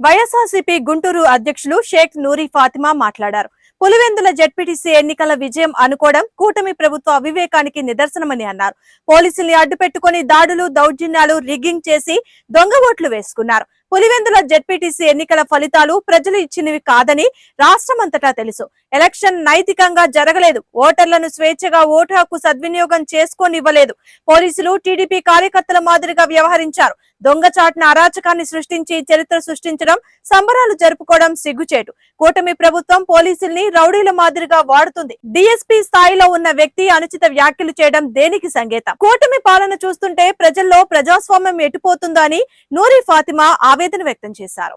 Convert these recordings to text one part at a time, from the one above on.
వైఎస్ఆర్సీపీ గుంటూరు అధ్యక్షులు షేక్ నూరి ఫాతిమా మాట్లాడారు. పులివెందుల జడ్పీటీసీ ఎన్నికల విజయం అనుకోవడం కూటమి ప్రభుత్వ అవివేకానికి నిదర్శనమని అన్నారు. పోలీసుల్ని అడ్డుపెట్టుకుని దాడులు దౌర్జన్యాలు రిగ్గింగ్ చేసి దొంగ ఓట్లు వేసుకున్నారు. పులివెందుల జెడ్పీటీసీ ఎన్నికల ఫలితాలు ప్రజలు ఇచ్చినవి కాదని రాష్ట్రమంతటా తెలుసు. ఎలక్షన్ నైతికంగా జరగలేదు. ఓటర్లను స్వేచ్ఛగా ఓటు హక్కు సద్వినియోగం చేసుకోనివ్వలేదు. పోలీసులు టీడీపీ కార్యకర్తల మాదిరిగా వ్యవహరించారు. దొంగచాటున అరాచకాన్ని సృష్టించి చరిత్ర సృష్టించడం సంబరాలు జరుపుకోవడం సిగ్గుచేటు. కూటమి ప్రభుత్వం పోలీసుల్ని రౌడీల మాదిరిగా వాడుతుంది. డిఎస్పీ స్థాయిలో ఉన్న వ్యక్తి అనుచిత వ్యాఖ్యలు చేయడం దేనికి సంకేతం? కూటమి పాలన చూస్తుంటే ప్రజల్లో ప్రజాస్వామ్యం ఎటుపోతుందో అని నూరి ఫాతిమా ఆవేదన వ్యక్తం చేశారు.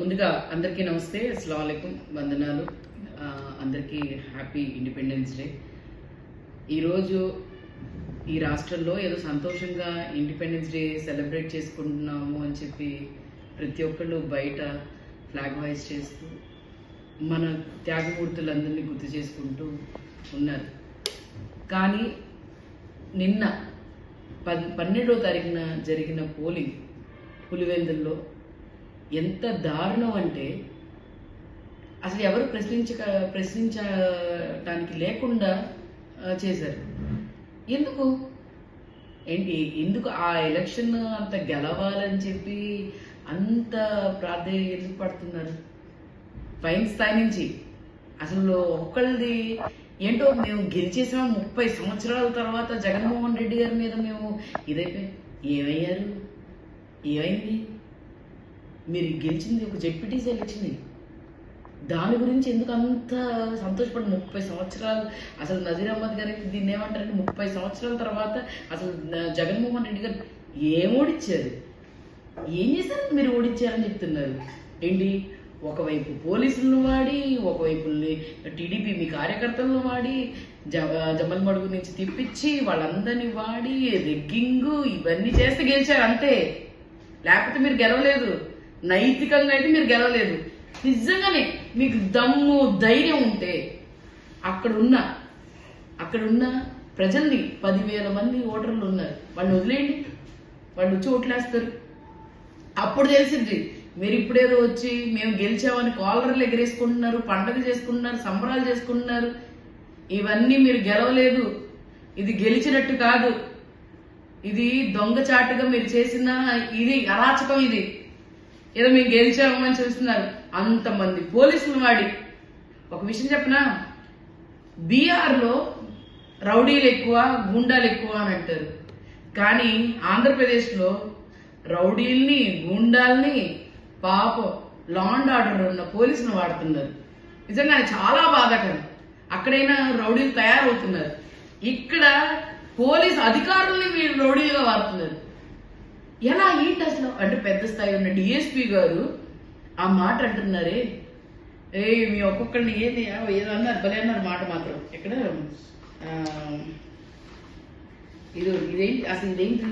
ముందుగా అందరికీ నమస్తే అస్సలం వందనాలు. అందరికీ హ్యాపీ ఇండిపెండెన్స్ డే. ఈరోజు ఈ రాష్ట్రంలో ఏదో సంతోషంగా ఇండిపెండెన్స్ డే సెలబ్రేట్ చేసుకుంటున్నాము అని చెప్పి ప్రతి ఒక్కళ్ళు బయట ఫ్లాగ్ వాయిస్ చేస్తూ మన త్యాగమూర్తులందరినీ గుర్తు చేసుకుంటూ ఉన్నారు. కానీ నిన్న పన్ పన్నెండో తారీఖున జరిగిన పోలింగ్ పులివెందుల్లో ఎంత దారుణం అంటే అసలు ఎవరు ప్రశ్నించక ప్రశ్నించటానికి లేకుండా చేశారు. ఎందుకు? ఏంటి ఎందుకు ఆ ఎలక్షన్ అంత గెలవాలని చెప్పి అంత ప్రాధాన్యత పడుతున్నారు? పైన స్థాయి నుంచి. అసలు ఒక్కళ్ళది ఏంటో మేము గెలిచేసాం ముప్పై సంవత్సరాల తర్వాత జగన్మోహన్ రెడ్డి గారి మీద మేము ఇదైపోయి ఏమయ్యారు? ఏమైంది మీరు గెలిచింది ఒక జెడ్పీటీసీ ఎలక్షన్ దాని గురించి ఎందుకు అంత సంతోషపడి ముప్పై సంవత్సరాలు అసలు నజీర్ అహ్మద్ గారికి దీన్ని ఏమంటారంటే ముప్పై సంవత్సరాల తర్వాత అసలు జగన్మోహన్ రెడ్డి గారు ఏం ఓడిచ్చారు? ఏం చేశారు? మీరు ఓడించారని చెప్తున్నారు. ఏంటి? ఒకవైపు పోలీసులను వాడి ఒకవైపు టీడీపీ మీ కార్యకర్తలను వాడి జ- మడుగు నుంచి తిప్పించి వాళ్ళందరినీ వాడి రెగ్గింగ్ ఇవన్నీ చేస్తే గెలిచారు అంతే. లేకపోతే మీరు గెలవలేదు. నైతికంగా అయితే మీరు గెలవలేదు. నిజంగానే మీకు దమ్ము ధైర్యం ఉంటే అక్కడున్న అక్కడున్న ప్రజల్ని పదివేల మంది ఓటర్లు ఉన్నారు. వాళ్ళు వదిలేయండి. వాళ్ళు వచ్చి ఓట్లేస్తారు. అప్పుడు తెలిసింది మీరు ఇప్పుడేదో వచ్చి మేము గెలిచామని కాలర్లు ఎగరేసుకుంటున్నారు పండగ చేసుకుంటున్నారు సంబరాలు చేసుకుంటున్నారు. ఇవన్నీ మీరు గెలవలేదు. ఇది గెలిచినట్టు కాదు. ఇది దొంగచాటుగా మీరు చేసిన ఇది అరాచకం ఇది. ఏదో మేము గెలిచామని చూస్తున్నారు. అంతమంది పోలీసులు వాడి. ఒక విషయం చెప్పనా? బీహార్లో రౌడీలు ఎక్కువ గుండాలు ఎక్కువ అని అంటారు. కానీ ఆంధ్రప్రదేశ్లో రౌడీల్ని గుండాల్ని పాపం లా అండ్ ఆర్డర్ ఉన్న పోలీసులు వాడుతున్నారు. నిజంగా చాలా బాధాకరం. అక్కడైనా రౌడీలు తయారవుతున్నారు. ఇక్కడ పోలీస్ అధికారుల్ని మీరు రౌడీలుగా వాడుతున్నారు. ఎలా ఏంటి అసలు అంటే పెద్ద స్థాయి ఉన్న డిఎస్పీ గారు ఆ మాట అంటున్నారే. ఏ మీ ఒక్కొక్కరిని ఏది? ఏదో అన్నారు భలే అన్నారు మాట మాత్రం. ఎక్కడ? ఇది ఇదేంటి? అసలు ఇదేంటి?